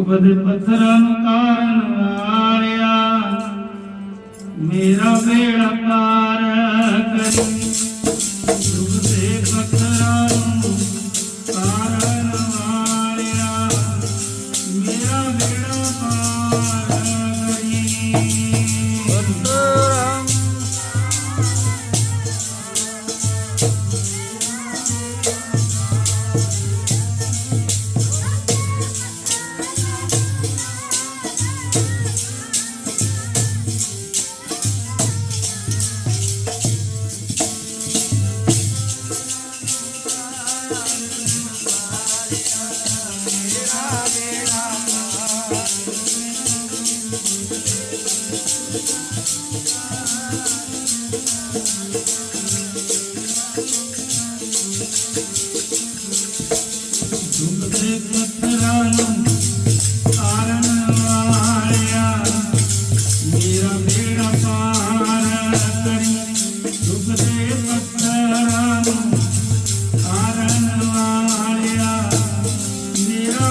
ਬਦ ਪੱਥਰਾਂ ਨੂੰ ਕਾਰਨ ਵਾਰਿਆ। ਮੇਰਾ ਬੇੜਾ ਪਾਰ ਕਰੀ। ਦੁਖ ਦੇ ਪੱਥਰਾਂ ਨੂੰ ਕਾਰਨ ਵਾਰਿਆ। ਮੇਰਾ ਬੇੜਾ ਪਾਰ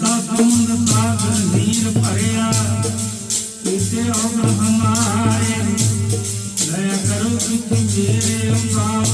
ਪਾਰ ਸਮੁੰਦ ਸਾਗਰ ਨੀਰ ਭਰਿਆ ਕੀਤੇ ਔਗਣ ਹਮਾਰੇ। ਦਇਆ ਕਰੋ ਕਿ ਮੇਰੇ ਉਪਾਉ